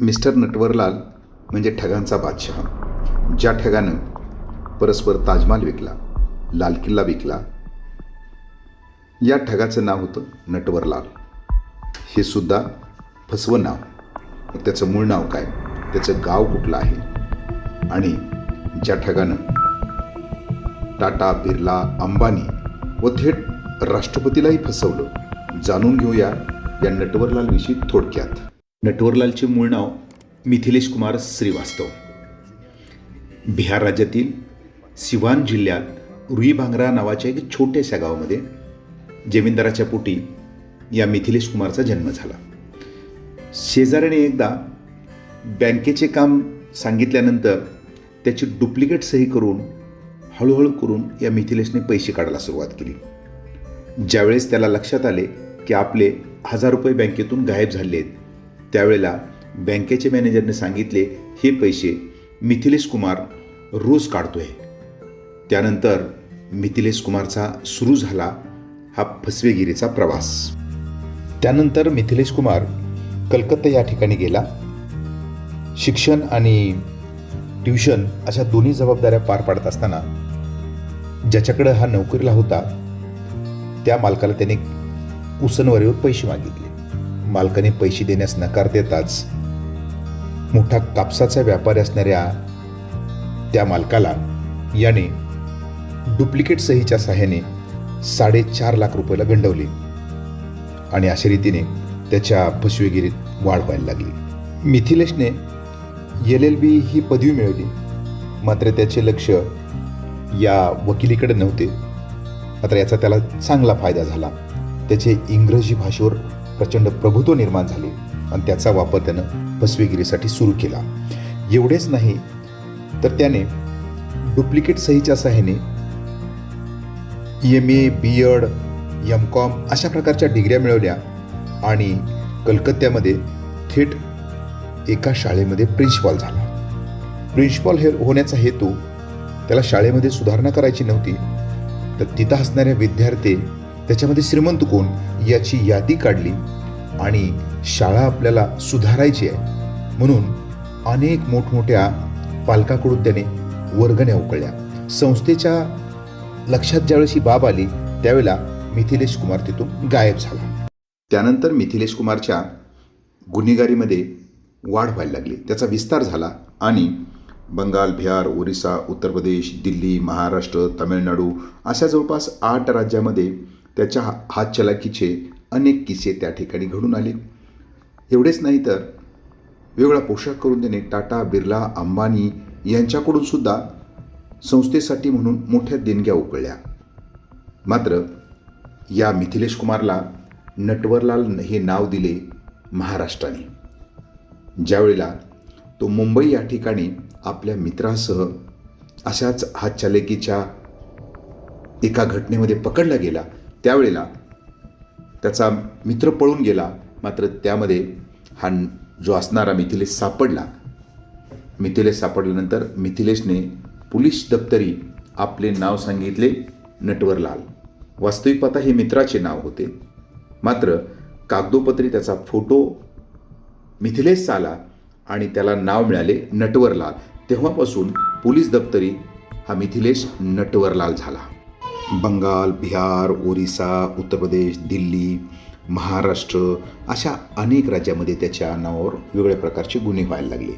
Mister Natwarlal म्हणजे ठगांचा बादशहा. ज्या ठगानं परस्पर ताजमहाल विकला लाल किल्ला विकला या ठगाचं नाव होतं नटवरलाल. हे सुद्धा फसवं नाव. त्याचं मूळ नाव काय? त्याचं गाव कुठलं आहे? आणि ज्या ठगानं टाटा बिर्ला अंबानी व थेट राष्ट्रपतीलाही फसवलं जाणून घेऊया या नटवरलालविषयी थोडक्यात. नटवरलालचे मूळ नाव मिथिलेश कुमार श्रीवास्तव. बिहार राज्यातील सिवान जिल्ह्यात रुई भांगरा नावाच्या एक छोट्याशा गावामध्ये जमीनदाराच्या पोटी या मिथिलेश कुमारचा जन्म झाला. शेजाऱ्याने एकदा बँकेचे काम सांगितल्यानंतर त्याची डुप्लिकेट सही करून हळूहळू करून या मिथिलेशने पैसे काढायला सुरुवात केली. ज्यावेळेस त्याला लक्षात आले की आपले हजार रुपये बँकेतून गायब झाले आहेत त्यावेळेला बँकेचे मॅनेजरने सांगितले हे पैसे मिथिलेश कुमार रोज काढतो आहे त्यानंतर मिथिलेश कुमारचा सुरू झाला हा फसवेगिरीचा प्रवास. त्यानंतर मिथिलेश कुमार कलकत्ता या ठिकाणी गेला. शिक्षण आणि ट्युशन अशा दोन्ही जबाबदाऱ्या पार पाडत असताना ज्याच्याकडं हा नोकरीला होता त्या मालकाला त्याने उसनवरीवर पैसे मागितले. मालकाने पैसे देण्यास नकार देताच मोठा कापसाचा व्यापारी असणाऱ्या त्या मालकाला याने डुप्लिकेट सहीच्या सहाय्याने साडेचार लाख रुपयाला गंडवले आणि अशा रीतीने त्याच्या फसवेगिरीत वाढ व्हायला लागली. मिथिलेशने एल एल बी ही पदवी मिळवली. मात्र त्याचे लक्ष या वकिलीकडे नव्हते. मात्र याचा त्याला चांगला फायदा झाला. त्याचे इंग्रजी भाषेवर प्रचंड प्रभुत्व निर्माण झाले आणि त्याचा वापर त्यानं फसवेगिरीसाठी सुरू केला. एवढेच नाही तर त्याने डुप्लिकेट सहीच्या सहाय्याने M A B Ed M Com अशा प्रकारच्या डिग्र्या मिळवल्या आणि कलकत्त्यामध्ये थेट एका शाळेमध्ये प्रिन्सिपॉल झाला. प्रिन्सिपॉल हे होण्याचा हेतू त्याला शाळेमध्ये सुधारणा करायची नव्हती. तर तिथं असणाऱ्या विद्यार्थी त्याच्यामध्ये श्रीमंत कोण याची यादी काढली आणि शाळा आपल्याला सुधारायची आहे. म्हणून अनेक मोठमोठ्या पालकाकडून त्याने वर्गण्या उकळल्या. संस्थेच्या लक्षात ज्यावेळेस ही बाब आली त्यावेळेला मिथिलेश कुमार तिथून गायब झाला. त्यानंतर मिथिलेश कुमारच्या गुन्हेगारीमध्ये वाढ व्हायला लागली. त्याचा विस्तार झाला आणि बंगाल बिहार ओरिसा उत्तर प्रदेश दिल्ली महाराष्ट्र तामिळनाडू अशा जवळपास आठ राज्यामध्ये त्याच्या हा- हातचलाखीचे अनेक किस्से त्या ठिकाणी घडून आले. एवढेच नाही तर वेगळा पोशाख करून त्याने टाटा बिर्ला अंबानी यांच्याकडून सुद्धा संस्थेसाठी म्हणून मोठ्या देणग्या उकळल्या. मात्र या मिथिलेश कुमारला नटवरलाल हे नाव दिले महाराष्ट्राने. ज्यावेळेला तो मुंबई या ठिकाणी आपल्या मित्रासह अशाच हातचालेकीच्या एका घटनेमध्ये पकडला गेला. त्यावेळेला त्याचा मित्र पळून गेला. मात्र त्यामध्ये हा जो असणारा मिथिलेश सापडला. मिथिलेश सापडल्यानंतर मिथिलेशने पोलीस दप्तरी आपले नाव सांगितले नटवरलाल. वास्तविक पाहता हे मित्राचे नाव होते. मात्र कागदोपत्री त्याचा फोटो मिथिलेशचा आला आणि त्याला नाव मिळाले नटवरलाल. तेव्हापासून पोलीस दप्तरी हा मिथिलेश नटवरलाल झाला. बंगाल बिहार ओरिसा उत्तर प्रदेश दिल्ली महाराष्ट्र अशा अनेक राज्यामध्ये त्याच्या नावावर वेगळ्या प्रकारचे गुन्हे व्हायला लागले.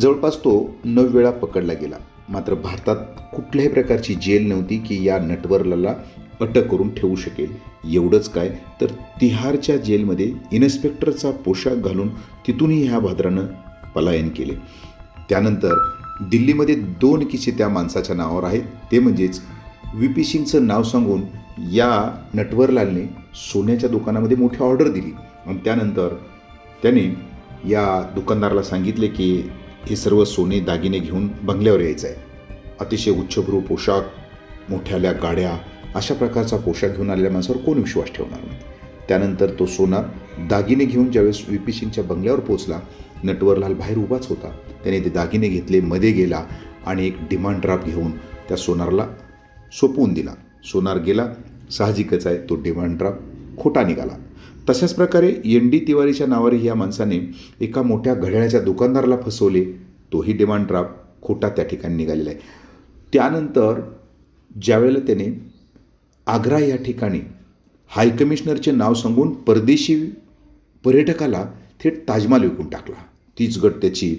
जवळपास तो नऊ वेळा पकडला गेला. मात्र भारतात कुठल्याही प्रकारची जेल नव्हती की या नटवरलाला अटक करून ठेवू शकेल. एवढंच काय तर तिहारच्या जेलमध्ये इन्स्पेक्टरचा पोशाख घालून तिथूनही ह्या भाद्रानं पलायन केले. त्यानंतर दिल्लीमध्ये दोन किस्से त्या माणसाच्या नावावर आहेत. ते म्हणजेच व्ही पी सिंगचं नाव सांगून या नटवरलालने सोन्याच्या दुकानामध्ये मोठी ऑर्डर दिली. आणि त्यानंतर त्याने या दुकानदाराला सांगितले की हे सर्व सोने दागिने घेऊन बंगल्यावर यायचं आहे. अतिशय उच्चभ्रू पोशाख मोठ्याल्या गाड्या अशा प्रकारचा पोशाख घेऊन आलेल्या माणसावर कोण विश्वास ठेवणार नाही? त्यानंतर तो सोना दागिने घेऊन ज्यावेळेस व्ही पी सिंगच्या बंगल्यावर पोचला नटवरलाल बाहेर उभाच होता. त्याने ते दागिने घेतले मध्ये गेला आणि एक डिमांड ड्राफ्ट घेऊन त्या सोनारला सोपवून दिला. सोनार गेला साहजिकच आहे तो डिमांड ड्राफ्ट खोटा निघाला. तशाच प्रकारे एन डी तिवारीच्या नावाने या माणसाने एका मोठ्या घड्याळाच्या दुकानदाराला फसवले. तोही डिमांड ड्राफ्ट खोटा त्या ठिकाणी निघालेला आहे. त्यानंतर ज्यावेळेला त्याने आग्रा या ठिकाणी हायकमिशनरचे नाव सांगून परदेशी पर्यटकाला थेट ताजमहाल विकून टाकला. तीच गट त्याची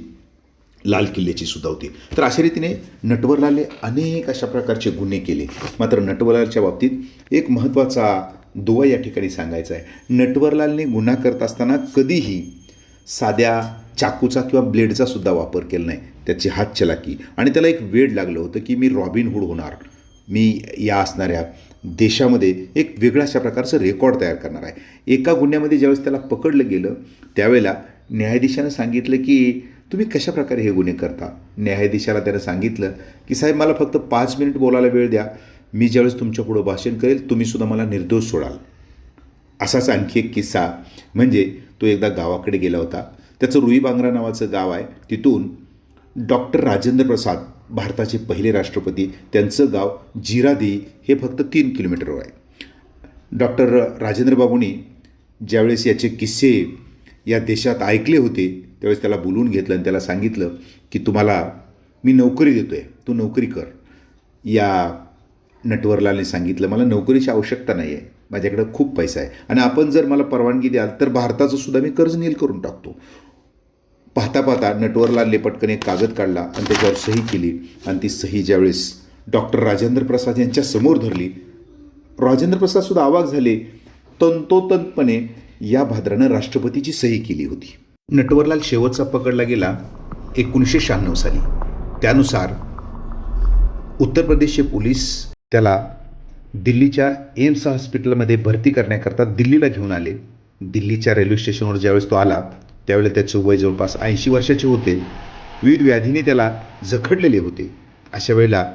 लाल किल्ल्याची सुद्धा होती तर अशा रीतीने नटवरलालने अनेक अशा प्रकारचे गुन्हे केले. मात्र नटवरलालच्या बाबतीत एक महत्त्वाचा दुवा या ठिकाणी सांगायचा आहे. नटवरलालने गुन्हा करत असताना कधीही साध्या चाकूचा किंवा ब्लेडचा सुद्धा वापर केला नाही. त्याची हात चलाकी. आणि त्याला एक वेड लागलं होतं की मी रॉबिन हुड होणार. मी या असणाऱ्या देशामध्ये एक वेगळ्या अशा प्रकारचं रेकॉर्ड तयार करणार आहे. एका गुन्ह्यामध्ये ज्यावेळेस त्याला पकडलं गेलं त्यावेळेला न्यायाधीशानं सांगितलं की तुम्ही कशा प्रकारे हे गुन्हे करता? न्यायाधीशाला त्यानं सांगितलं की साहेब मला फक्त पाच मिनिट बोलायला वेळ द्या. मी ज्यावेळेस तुमच्या पुढं भाषण करेल तुम्हीसुद्धा मला निर्दोष सोडाल. असाच आणखी एक किस्सा. म्हणजे तो एकदा गावाकडे गेला होता. त्याचं रुईबांगरा नावाचं गाव आहे. तिथून डॉक्टर राजेंद्र प्रसाद भारताचे पहिले राष्ट्रपती त्यांचं गाव जिरादी हे फक्त तीन किलोमीटरवर आहे. डॉक्टर राजेंद्र बाबूंनी ज्यावेळेस याचे किस्से या देशात ऐकले होते त्यावेळेस त्याला बोलवून घेतलं आणि त्याला सांगितलं की तुम्हाला मी नोकरी देतो आहे तू नोकरी कर. या नटवरलालने सांगितलं मला नोकरीची आवश्यकता नाही आहे माझ्याकडं खूप पैसा आहे. आणि आपण जर मला परवानगी द्याल तर भारताचं सुद्धा मी कर्ज नील करून टाकतो. पाहता पाहता नटवरलालने पटकन एक कागद काढला आणि त्याच्यावर सही केली. आणि ती सही ज्यावेळेस डॉक्टर राजेंद्र प्रसाद यांच्या समोर धरली राजेंद्र प्रसाद सुद्धा अवाक झाले. तंतोतंतपणे या भाद्रानं राष्ट्रपतीची सही केली होती. नटवरलाल शेवटचा पकडला गेला एकोणीसशे शहाण्णव साली. त्यानुसार उत्तर प्रदेशचे पोलीस त्याला दिल्लीच्या एम्स हॉस्पिटलमध्ये भरती करण्याकरता दिल्लीला घेऊन आले. दिल्लीच्या रेल्वे स्टेशनवर ज्यावेळेस तो आला त्यावेळेला त्याचं वय जवळपास ऐंशी वर्षाचे होते. विविध व्याधीने त्याला जखडलेले होते. अशा वेळेला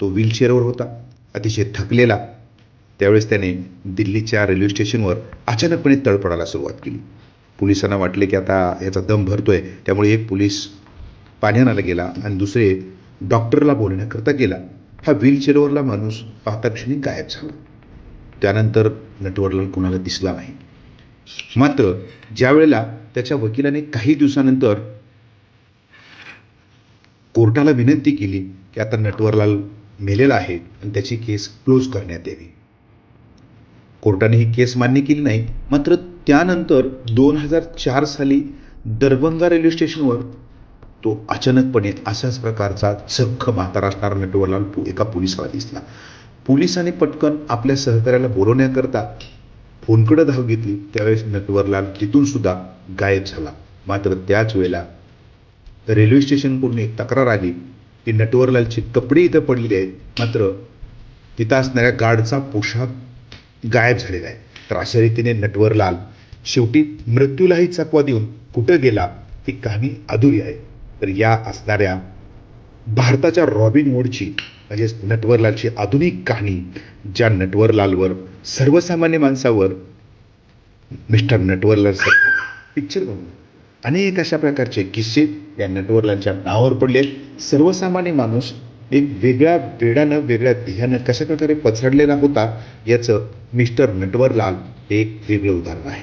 तो व्हीलचेअरवर होता. अतिशय थकलेला. त्यावेळेस त्याने दिल्लीच्या रेल्वे स्टेशनवर अचानकपणे तळपडायला सुरुवात केली. पोलिसांना वाटले की आता याचा दम भरतोय त्यामुळे एक पोलीस पाण्याला गेला आणि दुसरे डॉक्टरला बोलण्याकरता गेला. हा व्हीलचेअरवरला माणूस पाहता क्षणी गायब झाला. त्यानंतर नटवरलाल कुणाला दिसला नाही. मात्र ज्यावेळेला त्याच्या वकिलाने काही दिवसानंतर कोर्टाला विनंती केली की आता नटवरलाल मेलेला आहे आणि त्याची केस क्लोज करण्यात यावी. कोर्टाने ही केस मान्य केली नाही. मात्र त्यानंतर दोन हजार चार साली दरभंगा रेल्वे स्टेशनवर तो अचानकपणे अशाच प्रकारचा चक्क म्हातारा असणारा नटवरलाल एका पोलिसाला दिसला. पोलिसांनी पटकन आपल्या सहकार्याला बोलवण्याकरता फोनकडं धाव घेतली. त्यावेळेस नटवरलाल तिथून सुद्धा गायब झाला. मात्र त्याच वेळेला रेल्वे स्टेशनकडून एक तक्रार आली की नटवरलालचे कपडे इथं पडलेले आहेत. मात्र तिथं असणाऱ्या गार्डचा पोशाख गायब झालेला आहे. तर अशा रीतीने नटवरलाल शेवटी मृत्यूलाही चकवा देऊन कुठं गेला ही कहाणी अधुरी आहे. तर या असणाऱ्या भारताच्या रॉबिन वूडची म्हणजेच नटवरलालची आधुनिक कहाणी ज्या नटवरलालवर सर्वसामान्य माणसावर मिस्टर नटवरलाल सर पिक्चर बनवून अनेक अशा प्रकारचे किस्से या नटवरलालच्या नावावर पडले सर्वसामान्य माणूस एक वेगळ्या वेडानं वेगळ्या ध्येयानं कशा प्रकारे पछाडलेला होता याचं मिस्टर नटवरलाल हे एक वेगळं उदाहरण आहे.